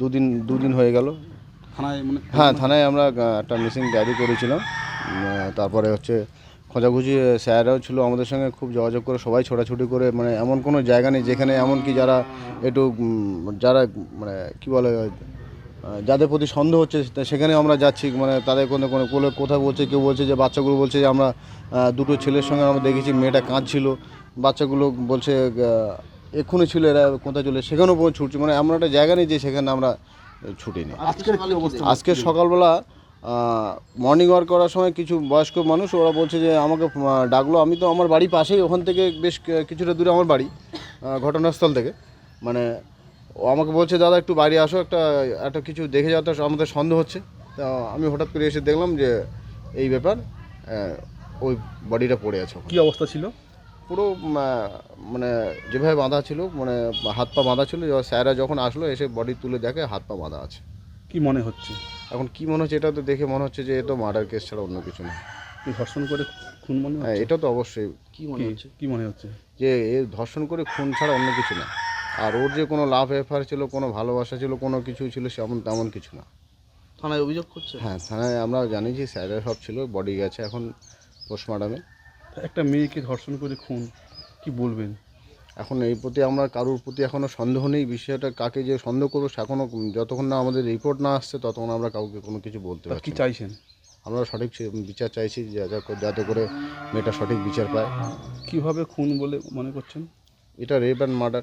দুদিন দুদিন হয়ে গেল। থানায় মানে হ্যাঁ থানায় আমরা একটা মিসিং ডায়েরি করেছিলাম। তারপরে হচ্ছে খোঁজাখুঁজি স্যাররাও ছিল আমাদের সঙ্গে খুব যোগাযোগ করে সবাই ছোটাছুটি করে মানে এমন কোনো জায়গা নেই যেখানে এমন কি যারা একটু যারা মানে কি বলে যাদের প্রতি সন্দেহ হচ্ছে সেখানে আমরা যাচ্ছি মানে তাদের কোনো কোনো কোলে কোথাও বলছে কেউ বলছে যে বাচ্চাগুলো বলছে যে আমরা দুটো ছেলের সঙ্গে আমরা দেখেছি মেয়েটা কাঁদছিল বাচ্চাগুলো বলছে এক্ষুনি ছিল এরা কোথায় চলে সেখানেও পৌঁছে ছুটছি। মানে এমন একটা জায়গা নেই যে সেখানে আমরা ছুটি নিই। আজকে সকালবেলা মর্নিং ওয়াক করার সময় কিছু বয়স্ক মানুষ ওরা বলছে যে আমাকে ডাকলো। আমি তো আমার বাড়ি পাশেই ওখান থেকে বেশ কিছুটা দূরে আমার বাড়ি ঘটনাস্থল থেকে। মানে ও আমাকে বলছে দাদা একটু বাইরে আসো একটা একটা কিছু দেখে যাও তো আমাদের সন্দেহ হচ্ছে। তা আমি হঠাৎ করে এসে দেখলাম যে এই ব্যাপার ওই বডিটা পড়ে আছে। কি অবস্থা ছিল? পুরো মানে যেভাবে বাঁধা ছিল মানে হাত পা বাঁধা ছিল এবার স্যাররা যখন আসলো এসে বডি তুলে দেখে হাত পা বাঁধা আছে। কি মনে হচ্ছে? এখন কি মনে হচ্ছে এটা তো দেখে মনে হচ্ছে যে এ তো মার্ডার কেস ছাড়া অন্য কিছু না। ধর্ষণ করে খুন মনে হ্যাঁ এটা তো অবশ্যই। কি মনে হচ্ছে? কি মনে হচ্ছে? যে এ ধর্ষণ করে খুন ছাড়া অন্য কিছু না। আর ওর যে কোনো লাভ এফার ছিল কোনো ভালোবাসা ছিল কোনো কিছু ছিল সেমন তেমন কিছু না। থানায় অভিযোগ করছে? হ্যাঁ থানায় আমরা জানি যে স্যারের সব ছিল বডি গেছে এখন পোস্টমর্টমে। একটা মেয়েকে ধর্ষণ করে খুন কি বলবেন? এখন এই প্রতি আমরা কারোর প্রতি এখনও সন্দেহ নেই বিষয়টা কাকে যে সন্দেহ করব সে এখনও যতক্ষণ না আমাদের রিপোর্ট না আসছে ততক্ষণ আমরা কাউকে কোনো কিছু বলতে পারি পারছি কি চাইছেন? আমরা সঠিক বিচার চাইছি যাতে করে মেয়েটা সঠিক বিচার পায়। কীভাবে খুন বলে মনে করছেন? এটা রেপ অ্যান্ড মার্ডার